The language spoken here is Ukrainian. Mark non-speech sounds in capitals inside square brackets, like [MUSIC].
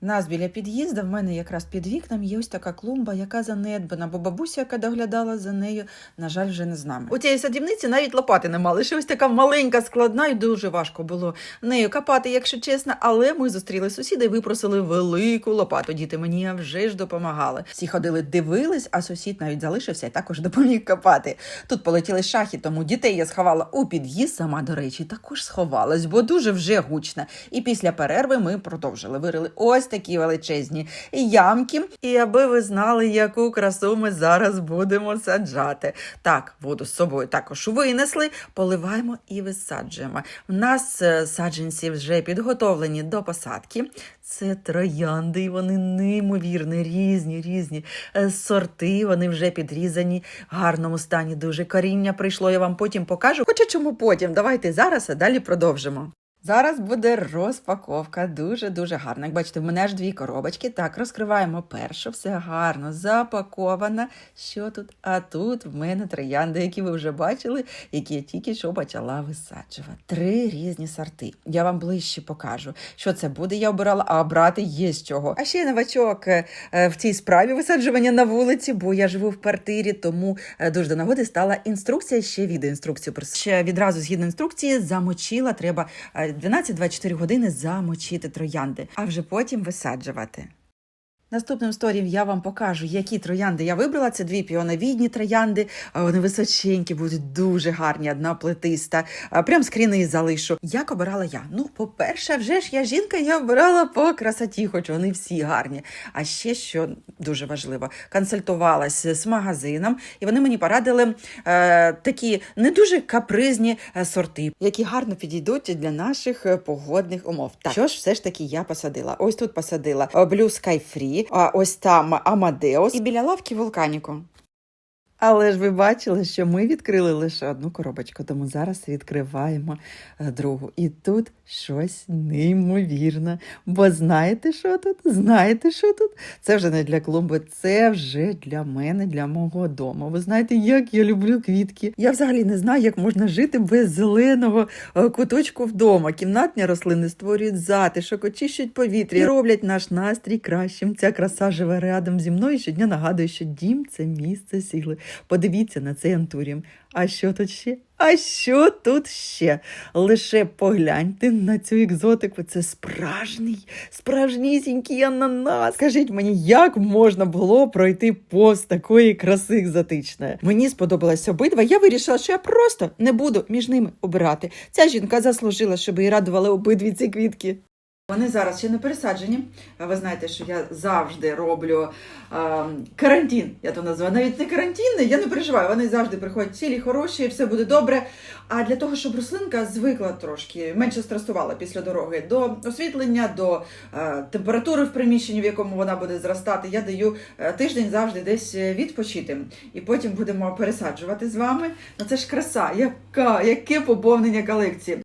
Нас біля під'їзду в мене якраз під вікном є ось така клумба, яка занедбана, бо бабуся, яка доглядала за нею, на жаль, вже не з нами. У цієї садівниці навіть лопати нема, лише ось така маленька, складна, і дуже важко було нею копати, якщо чесно. Але ми зустріли сусіда і випросили велику лопату. Діти мені вже ж допомагали. Всі ходили, дивились, а сусід навіть залишився і також [LAUGHS] допоміг копати. Тут полетіли шахи, тому дітей я сховала у під'їзд. Сама, до речі, також сховалась, бо дуже вже гучно. І після перерви ми продовжили. Вирили ось такі величезні ямки. І аби ви знали, яку красу ми зараз будемо саджати. Так, воду з собою також винесли, поливаємо і висаджуємо. У нас е, саджанці вже підготовлені до посадки. Це троянди, і вони неймовірні, різні, різні е, сорти. Вони вже підрізані в гарному стані. Дуже коріння прийшло. Я вам потім покажу. Хоча чому потім? Давайте зараз, а далі продовжимо. Зараз буде розпаковка, дуже дуже гарна. Як бачите, в мене аж дві коробочки. Так, розкриваємо першу, все гарно запаковано. Що тут? А тут в мене троянди, які ви вже бачили, які я тільки що почала висаджувати. Три різні сорти. Я вам ближче покажу, що це буде. Я обирала, а обрати є з чого. А ще новачок е, е, в цій справі висаджування на вулиці, бо я живу в квартирі, тому е, дуже до нагоди стала інструкція. Ще відеоінструкцію. Ще відразу згідно інструкції замочила. Треба 12-24 години замочити троянди, а вже потім висаджувати. Наступним сторієм я вам покажу, які троянди я вибрала. Це дві піоновідні троянди. Вони височенькі, будуть дуже гарні, одна плетиста. Прям скріни залишу. Як обирала я? Ну, по-перше, вже ж я жінка, я обирала по красоті, хоч вони всі гарні. А ще що дуже важливо, консультувалася з магазином, і вони мені порадили е, такі не дуже капризні е, сорти, які гарно підійдуть для наших е, погодних умов. Так, що ж все ж таки я посадила? Ось тут посадила е, Blue Sky Free, ось там Амадеус і біля лавки Вулканіку. Але ж ви бачили, що ми відкрили лише одну коробочку, тому зараз відкриваємо е, другу. І тут щось неймовірне. Бо знаєте, що тут? Знаєте, що тут? Це вже не для клумби, це вже для мене, для мого дому. Ви знаєте, як я люблю квітки. Я взагалі не знаю, як можна жити без зеленого е, куточку вдома. Кімнатні рослини створюють затишок, очищують повітря і роблять наш настрій кращим. Ця краса живе рядом зі мною. і Щодня нагадує, що дім це місце сили. Подивіться на цей антуріум. А що тут ще? А що тут ще? Лише погляньте на цю екзотику. Це справжній, справжнісінький ананас. Скажіть мені, як можна було пройти повз такої краси екзотичної? Мені сподобалось обидва. Я вирішила, що я просто не буду між ними обирати. Ця жінка заслужила, щоб її радували обидві ці квітки. Вони зараз ще не пересаджені. Ви знаєте, що я завжди роблю е, карантин. Я то називаю навіть не карантинний. Я не переживаю. Вони завжди приходять цілі, хороші, все буде добре. А для того, щоб рослинка звикла трошки, менше стресувала після дороги до освітлення, до е, температури в приміщенні, в якому вона буде зростати, я даю е, тиждень завжди десь е, відпочити. І потім будемо пересаджувати з вами. Ну це ж краса, яка, яке поповнення колекції.